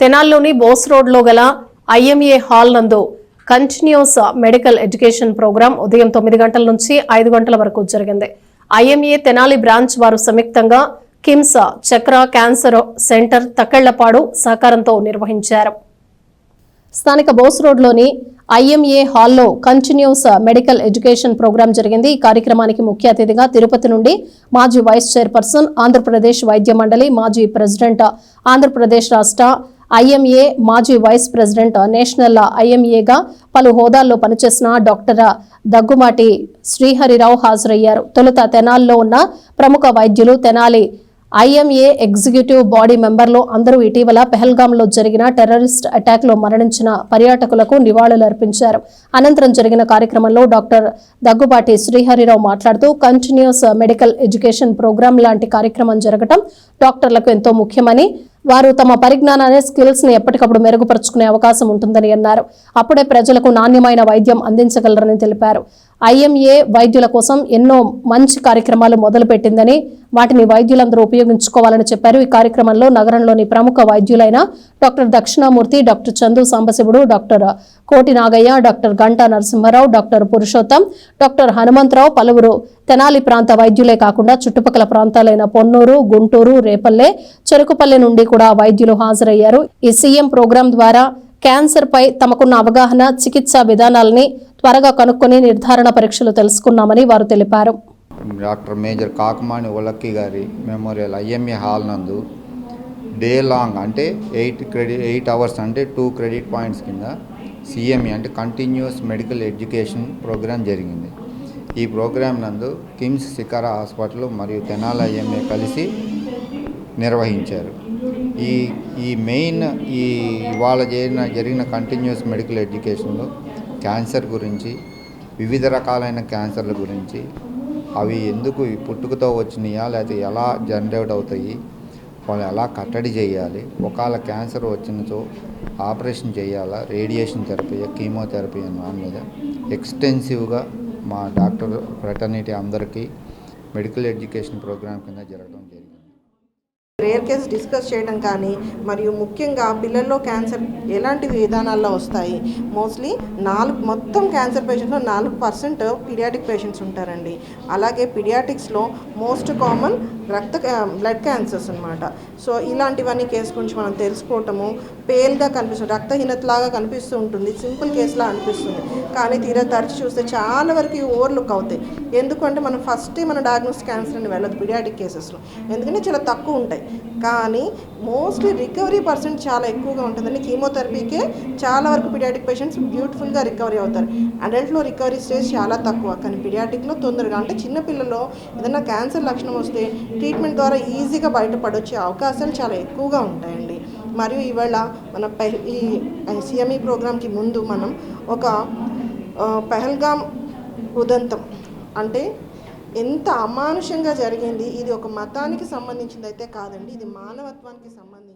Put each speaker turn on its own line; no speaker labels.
తెనాల్లోని బోస్ రోడ్లో గల IMA hall నందు కంటిన్యూస్ మెడికల్ ఎడ్యుకేషన్ ప్రోగ్రాం ఉదయం తొమ్మిది గంటల నుంచి ఐదు గంటల వరకు జరిగింది. ఐఎంఏ తెనాలి బ్రాంచ్ వారు సంయుక్తంగా KIMS Chakra cancer centre Takkellapadu సహకారంతో నిర్వహించారు. స్థానిక బోస్ రోడ్లోని ఐఎంఏ హాల్లో కంటిన్యూస్ మెడికల్ ఎడ్యుకేషన్ ప్రోగ్రాం జరిగింది. ఈ కార్యక్రమానికి ముఖ్య అతిథిగా తిరుపతి నుండి మాజీ వైస్ చైర్పర్సన్ ఆంధ్రప్రదేశ్ వైద్య మండలి మాజీ ప్రెసిడెంట్ ఆంధ్రప్రదేశ్ రాష్ట్ర ఐఎంఏ మాజీ వైస్ ప్రెసిడెంట్ నేషనల్ ఐఎంఏగా పలు హోదాల్లో పనిచేసిన డాక్టర్ దగ్గుమాటి శ్రీహరిరావు హాజరయ్యారు. తొలుత తెనాల్లో ఉన్న ప్రముఖ వైద్యులు తెనాలి ఐఎంఏ ఎగ్జిక్యూటివ్ బాడీ మెంబర్లు అందరూ ఇటీవల పెహల్గాంలో జరిగిన టెర్రరిస్ట్ అటాక్లో మరణించిన పర్యాటకులకు నివాళులర్పించారు అనంతరం జరిగిన కార్యక్రమంలో డాక్టర్ దగ్గుబాటి శ్రీహరిరావు మాట్లాడుతూ కంటిన్యూస్ మెడికల్ ఎడ్యుకేషన్ ప్రోగ్రాం లాంటి కార్యక్రమం జరగటం డాక్టర్లకు ఎంతో ముఖ్యమని వారు తమ పరిజ్ఞానాన్ని స్కిల్స్ని ఎప్పటికప్పుడు మెరుగుపరుచుకునే అవకాశం ఉంటుందని అన్నారు. అప్పుడే ప్రజలకు నాణ్యమైన వైద్యం అందించగలరని తెలిపారు. ఐఎంఏ వైద్యుల కోసం ఎన్నో మంచి కార్యక్రమాలు మొదలుపెట్టిందని వాటిని వైద్యులందరూ ఉపయోగించుకోవాలని చెప్పారు. ఈ కార్యక్రమంలో నగరంలోని ప్రముఖ వైద్యులైన doctor Dakshinamurthy doctor Chandu Sambasivudu doctor Koti Nagaiah doctor Ganta Narasimharao doctor Purushottam doctor Hanumantharao పలువురు తెనాలి ప్రాంత వైద్యులే కాకుండా చుట్టుపక్కల ప్రాంతాలైన పొన్నూరు గుంటూరు రేపల్లె చెరుకుపల్లె నుండి కూడా వైద్యులు హాజరయ్యారు. ఈ సీఎం ప్రోగ్రాం ద్వారా క్యాన్సర్పై తమకున్న అవగాహన చికిత్సా విధానాలని త్వరగా కనుక్కొని నిర్ధారణ పరీక్షలు తెలుసుకున్నామని వారు తెలిపారు.
డాక్టర్ మేజర్ కాకమాణి ఉలక్కి గారి మెమోరియల్ ఐఎంఏ హాల్ నందు డే లాంగ్ అంటే ఎయిట్ క్రెడిట్ ఎయిట్ అవర్స్ అంటే టూ క్రెడిట్ పాయింట్స్ కింద సిఎంఈ అంటే కంటిన్యూస్ మెడికల్ ఎడ్యుకేషన్ ప్రోగ్రాం జరిగింది. ఈ ప్రోగ్రాం నందు కిమ్స్ శిఖర హాస్పిటల్ మరియు తెనాల ఐఎంఏ కలిసి నిర్వహించారు. ఈ ఈ మెయిన్ ఈ ఇవాళ జరిగిన జరిగిన కంటిన్యూస్ మెడికల్ ఎడ్యుకేషన్లో క్యాన్సర్ గురించి వివిధ రకాలైన క్యాన్సర్ల గురించి అవి ఎందుకు పుట్టుకతో వచ్చినాయా లేకపోతే ఎలా జనరేట్ అవుతాయి వాళ్ళు ఎలా కట్టడి చేయాలి ఒకవేళ క్యాన్సర్ వచ్చినచో ఆపరేషన్ చేయాలా రేడియేషన్ థెరపీ కీమోథెరపీ అని దాని మీద ఎక్స్టెన్సివ్గా మా డాక్టర్ ఫ్రటర్నిటీ అందరికీ మెడికల్ ఎడ్యుకేషన్ ప్రోగ్రామ్ కింద జరగడం జరిగింది.
రేర్ కేస్ డిస్కస్ చేయడం కానీ మరియు ముఖ్యంగా పిల్లల్లో క్యాన్సర్ ఎలాంటి విధానాల్లో వస్తాయి? మోస్ట్లీ నాలుగు మొత్తం క్యాన్సర్ పేషెంట్లో నాలుగు పర్సెంట్ పీడియాటిక్ పేషెంట్స్ ఉంటారండి. అలాగే పీడియాటిక్స్లో మోస్ట్ కామన్ రక్త బ్లడ్ క్యాన్సర్స్ అనమాట సో ఇలాంటివన్నీ కేసు గురించి మనం తెలుసుకోవటము పేల్గా కనిపిస్తుంది రక్తహీనతలాగా కనిపిస్తూ ఉంటుంది సింపుల్ కేసులా అనిపిస్తుంది. కానీ తీరా తరచు చూస్తే చాలా వరకు ఓవర్లుక్ అవుతాయి. ఎందుకంటే మనం ఫస్టే మన డయాగ్నోస్ క్యాన్సర్ అని వెళ్ళదు పీడియాటిక్ కేసెస్లో. ఎందుకంటే చాలా తక్కువ ఉంటాయి. కానీ మోస్ట్లీ రికవరీ పర్సెంట్ చాలా ఎక్కువగా ఉంటుందండి. కీమోథెరపీకే చాలా వరకు పిడియాటిక్ పేషెంట్స్ బ్యూటిఫుల్గా రికవరీ అవుతారు. అడల్ట్లో రికవరీ స్టేజ్ చాలా తక్కువ. కానీ పిడియాటిక్లో తొందరగా అంటే చిన్నపిల్లలో ఏదైనా క్యాన్సర్ లక్షణం వస్తే ట్రీట్మెంట్ ద్వారా ఈజీగా బయటపడొచ్చే అవకాశాలు చాలా ఎక్కువగా ఉంటాయండి. మరియు ఇవాళ మన పెహ్ ఈ సిఎంఈ ప్రోగ్రామ్కి ముందు మనం ఒక పెహల్గామ్ ఉదంతం అంటే ఎంత అమానుషంగా జరిగింది ఇది ఒక మతానికి సంబంధించింది అయితే కాదండి ఇది మానవత్వానికి సంబంధించి